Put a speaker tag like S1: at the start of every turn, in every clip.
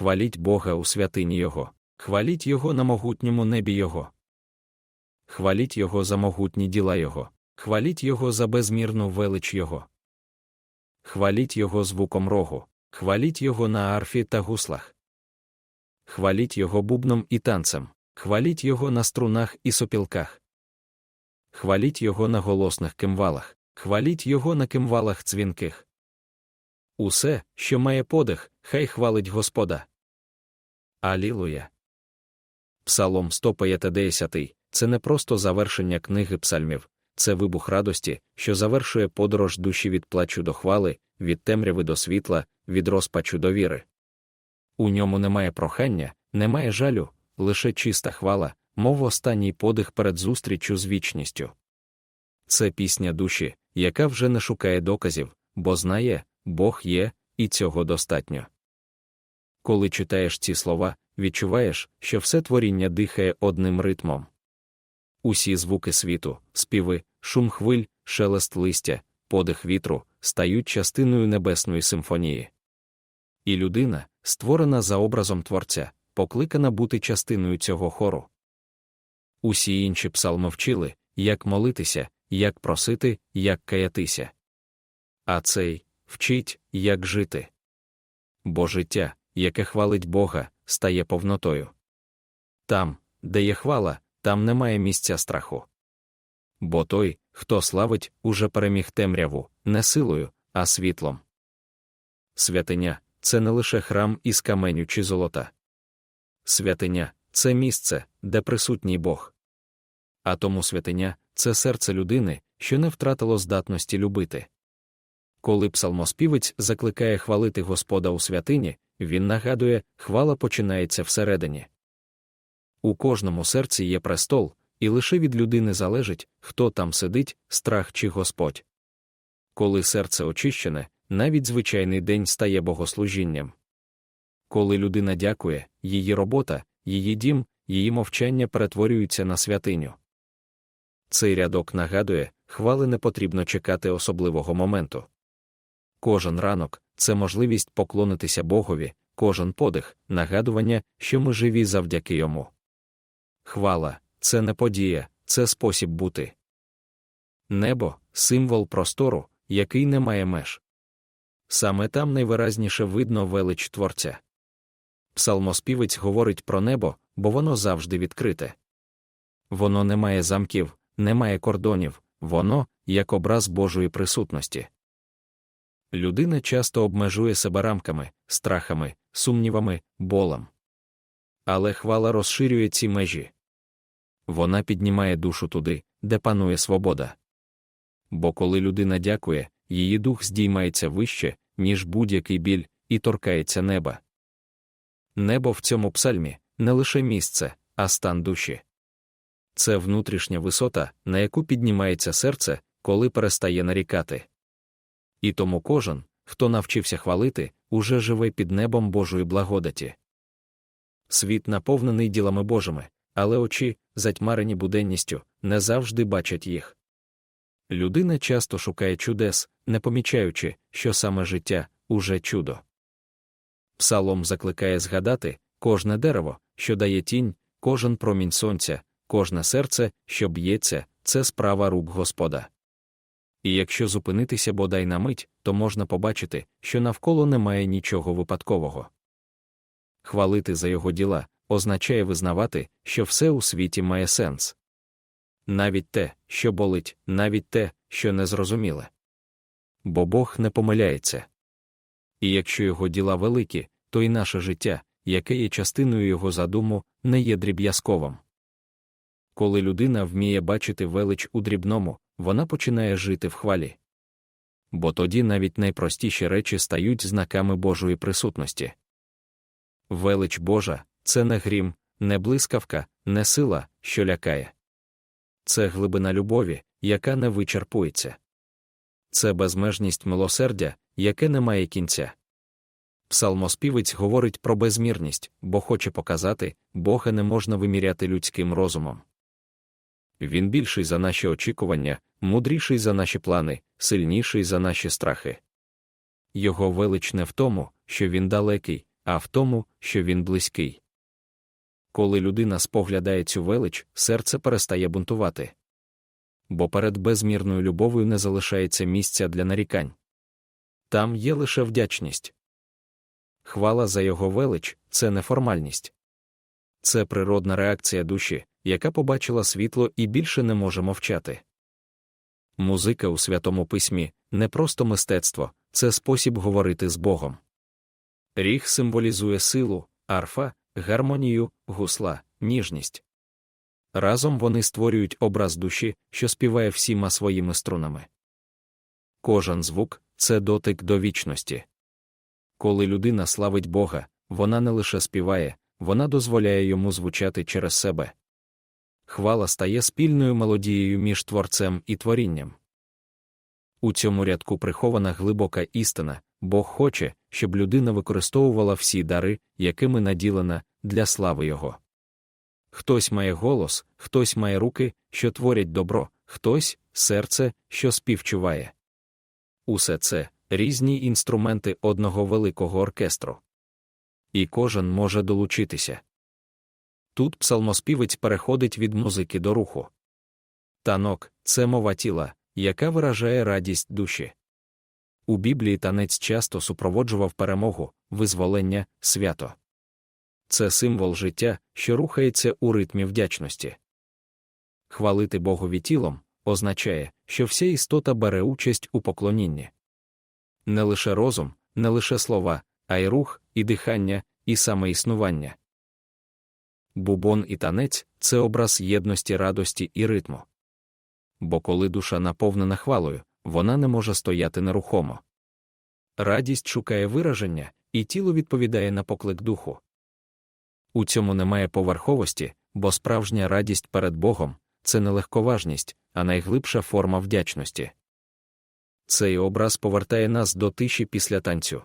S1: хваліть Бога у святині Його, хваліть Його на могутньому небі Його. Хваліть Його за могутні діла Його, хваліть Його за безмірну велич Його. Хваліть Його звуком рогу, хваліть Його на арфі та гуслах. Хваліть Його бубном і танцем, хваліть Його на струнах і сопілках. Хваліть Його на голосних кимвалах, хваліть Його на кимвалах дзвінких. Усе, що має подих, хай хвалить Господа. Алілуя. Псалом 150 це не просто завершення книги псальмів, це вибух радості, що завершує подорож душі від плачу до хвали, від темряви до світла, від розпачу до віри. У ньому немає прохання, немає жалю, лише чиста хвала, мов останній подих перед зустрічю з вічністю. Це пісня душі, яка вже не шукає доказів, бо знає, Бог є, і цього достатньо. Коли читаєш ці слова, відчуваєш, що все творіння дихає одним ритмом. Усі звуки світу, співи, шум хвиль, шелест листя, подих вітру стають частиною небесної симфонії. І людина, створена за образом Творця, покликана бути частиною цього хору. Усі інші псалми вчили, як молитися, як просити, як каятися. А цей вчить, як жити. Бо життя, яке хвалить Бога, стає повнотою. Там, де є хвала, там немає місця страху. Бо той, хто славить, уже переміг темряву, не силою, а світлом. Святиня це не лише храм із каменю чи золота. Святиня це місце, де присутній Бог. А тому святиня це серце людини, що не втратило здатності любити. Коли псалмоспівець закликає хвалити Господа у святині, він нагадує, хвала починається всередині. У кожному серці є престол, і лише від людини залежить, хто там сидить, страх чи Господь. Коли серце очищене, навіть звичайний день стає богослужінням. Коли людина дякує, її робота, її дім, її мовчання перетворюються на святиню. Цей рядок нагадує, хвали не потрібно чекати особливого моменту. Кожен ранок це можливість поклонитися Богові, кожен подих, нагадування, що ми живі завдяки йому. Хвала це не подія, це спосіб бути. Небо символ простору, який не має меж. Саме там найвиразніше видно велич Творця. Псалмоспівець говорить про небо, бо воно завжди відкрите. Воно не має замків, не має кордонів, воно як образ Божої присутності. Людина часто обмежує себе рамками, страхами, сумнівами, болем. Але хвала розширює ці межі. Вона піднімає душу туди, де панує свобода. Бо коли людина дякує, її дух здіймається вище, ніж будь-який біль, і торкається неба. Небо в цьому псальмі не лише місце, а стан душі. Це внутрішня висота, на яку піднімається серце, коли перестає нарікати. І тому кожен, хто навчився хвалити, уже живе під небом Божої благодаті. Світ наповнений ділами Божими, але очі, затьмарені буденністю, не завжди бачать їх. Людина часто шукає чудес, не помічаючи, що саме життя уже чудо. Псалом закликає згадати кожне дерево, що дає тінь, кожен промінь сонця, кожне серце, що б'ється, це справа рук Господа. І якщо зупинитися бодай на мить, то можна побачити, що навколо немає нічого випадкового. Хвалити за його діла означає визнавати, що все у світі має сенс. Навіть те, що болить, навіть те, що незрозуміле. Бо Бог не помиляється. І якщо його діла великі, то й наше життя, яке є частиною його задуму, не є дріб'язковим. Коли людина вміє бачити велич у дрібному, вона починає жити в хвалі. Бо тоді навіть найпростіші речі стають знаками Божої присутності. Велич Божа це не грім, не блискавка, не сила, що лякає. Це глибина любові, яка не вичерпується. Це безмежність милосердя, яке не має кінця. Псалмоспівець говорить про безмірність, бо хоче показати, Бога не можна виміряти людським розумом. Він більший за наші очікування, мудріший за наші плани, сильніший за наші страхи. Його велич не в тому, що він далекий, а в тому, що він близький. Коли людина споглядає цю велич, серце перестає бунтувати. Бо перед безмірною любов'ю не залишається місця для нарікань. Там є лише вдячність. Хвала за його велич це не формальність. Це природна реакція душі, яка побачила світло і більше не може мовчати. Музика у святому письмі не просто мистецтво, це спосіб говорити з Богом. Ріг символізує силу, арфа, гармонію, гусла, ніжність. Разом вони створюють образ душі, що співає всіма своїми струнами. Кожен звук це дотик до вічності. Коли людина славить Бога, вона не лише співає, вона дозволяє йому звучати через себе. Хвала стає спільною мелодією між творцем і творінням. У цьому рядку прихована глибока істина, Бог хоче, щоб людина використовувала всі дари, якими наділена, для слави Його. Хтось має голос, хтось має руки, що творять добро, хтось серце, що співчуває. Усе це різні інструменти одного великого оркестру. І кожен може долучитися. Тут псалмоспівець переходить від музики до руху. Танок це мова тіла, яка виражає радість душі. У Біблії танець часто супроводжував перемогу, визволення, свято. Це символ життя, що рухається у ритмі вдячності. Хвалити Богові тілом означає, що вся істота бере участь у поклонінні. Не лише розум, не лише слова, а й рух, і дихання, і самоіснування. Бубон і танець це образ єдності радості і ритму. Бо коли душа наповнена хвалою, вона не може стояти нерухомо. Радість шукає вираження, і тіло відповідає на поклик духу. У цьому немає поверховості, бо справжня радість перед Богом це не легковажність, а найглибша форма вдячності. Цей образ повертає нас до тиші після танцю.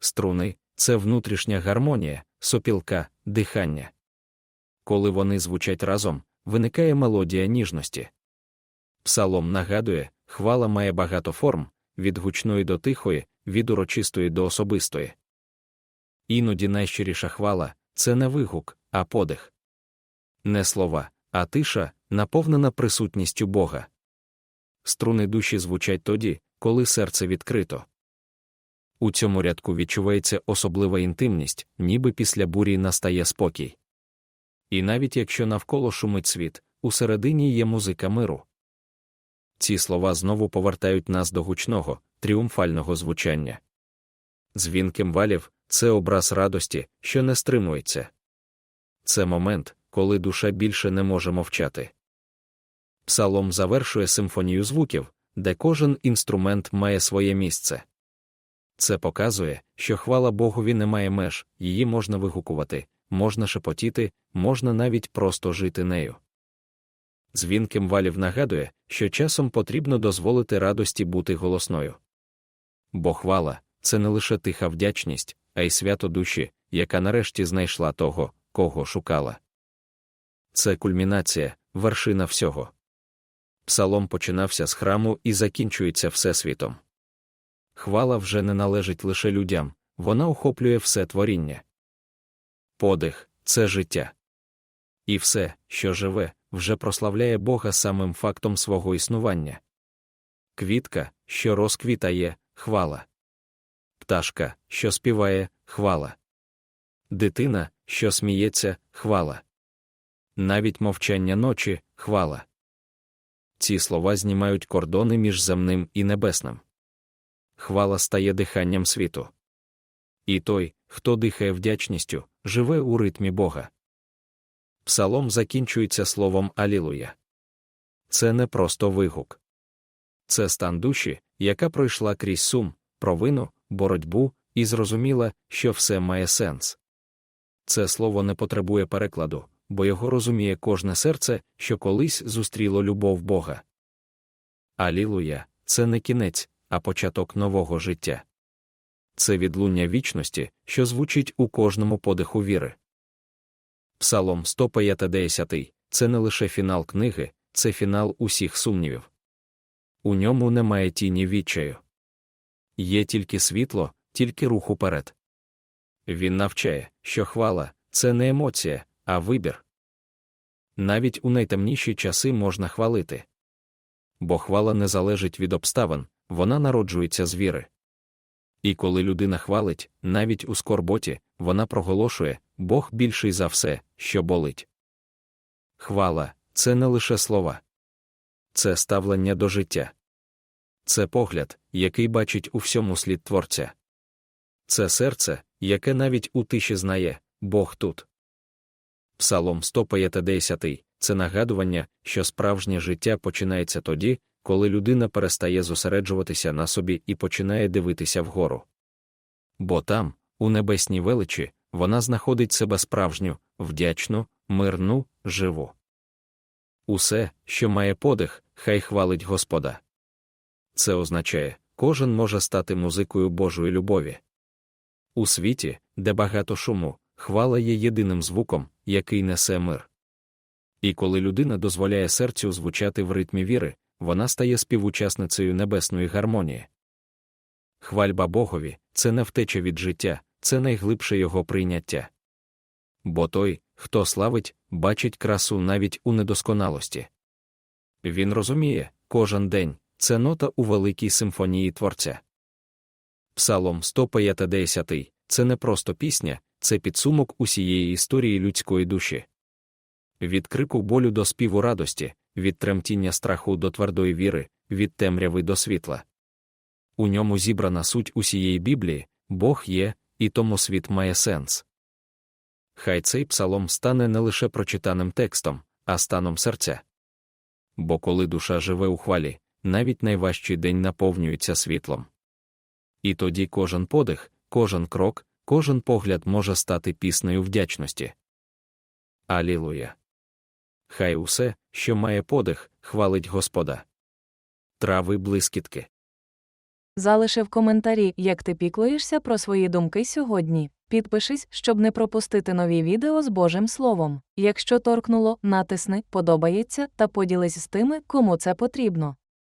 S1: Струни це внутрішня гармонія, сопілка, дихання. Коли вони звучать разом, виникає мелодія ніжності. Псалом нагадує, хвала має багато форм від гучної до тихої, від урочистої до особистої. Іноді найщиріша хвала це не вигук, а подих. Не слова, а тиша, наповнена присутністю Бога. Струни душі звучать тоді, коли серце відкрито. У цьому рядку відчувається особлива інтимність, ніби після бурі настає спокій. І навіть якщо навколо шумить світ, усередині є музика миру. Ці слова знову повертають нас до гучного, тріумфального звучання. Дзвін кимвалів це образ радості, що не стримується. Це момент, коли душа більше не може мовчати. Псалом завершує симфонію звуків, де кожен інструмент має своє місце. Це показує, що хвала Богові не має меж, її можна вигукувати, можна шепотіти, можна навіть просто жити нею. Дзвін кимвалів нагадує, що часом потрібно дозволити радості бути голосною. Бо хвала це не лише тиха вдячність, а й свято душі, яка нарешті знайшла того, кого шукала. Це кульмінація, вершина всього. Псалом починався з храму і закінчується Всесвітом. Хвала вже не належить лише людям, вона охоплює все творіння. Подих це життя. І все, що живе, вже прославляє Бога самим фактом свого існування. Квітка, що розквітає, хвала. Пташка, що співає, хвала. Дитина, що сміється, хвала. Навіть мовчання ночі, хвала. Ці слова знімають кордони між земним і небесним. Хвала стає диханням світу. І той, хто дихає вдячністю, живе у ритмі Бога. Псалом закінчується словом Алілуя. Це не просто вигук. Це стан душі, яка пройшла крізь сум, провину, боротьбу і зрозуміла, що все має сенс. Це слово не потребує перекладу, бо його розуміє кожне серце, що колись зустріло любов Бога. Алілуя це не кінець, а початок нового життя. Це відлуння вічності, що звучить у кожному подиху віри. Псалом 150 – це не лише фінал книги, це фінал усіх сумнівів. У ньому немає тіні відчаю. Є тільки світло, тільки рух уперед. Він навчає, що хвала це не емоція, а вибір. Навіть у найтемніші часи можна хвалити. Бо хвала не залежить від обставин, вона народжується з віри. І коли людина хвалить, навіть у скорботі, вона проголошує Бог більший за все, що болить. Хвала це не лише слова, це ставлення до життя. Це погляд, який бачить у всьому слід творця. Це серце, яке навіть у тиші знає Бог тут. Псалом 150 – це нагадування, що справжнє життя починається тоді, коли людина перестає зосереджуватися на собі і починає дивитися вгору. Бо там, у небесній величі, вона знаходить себе справжню, вдячну, мирну, живу. Усе, що має подих, хай хвалить Господа. Це означає, кожен може стати музикою Божої любові. У світі, де багато шуму, хвала є єдиним звуком, який несе мир. І коли людина дозволяє серцю звучати в ритмі віри, вона стає співучасницею небесної гармонії. Хвальба Богові це не втеча від життя, це найглибше його прийняття. Бо той, хто славить, бачить красу навіть у недосконалості. Він розуміє, кожен день це нота у великій симфонії творця. Псалом 150 – це не просто пісня, це підсумок усієї історії людської душі. Від крику болю до співу радості, від тремтіння страху до твердої віри, від темряви до світла. У ньому зібрана суть усієї Біблії, Бог є, і тому світ має сенс. Хай цей псалом стане не лише прочитаним текстом, а станом серця. Бо коли душа живе у хвалі, навіть найважчий день наповнюється світлом. І тоді кожен подих, кожен крок, кожен погляд може стати піснею вдячності. Алілуя! Хай усе, що має подих, хвалить Господа. Трави блискітки.
S2: Залиши в коментарі, як ти піклуєшся про свої думки сьогодні. Підпишись, щоб не пропустити нові відео з Божим Словом. Якщо торкнуло, натисни, подобається та поділись з тими, кому це потрібно.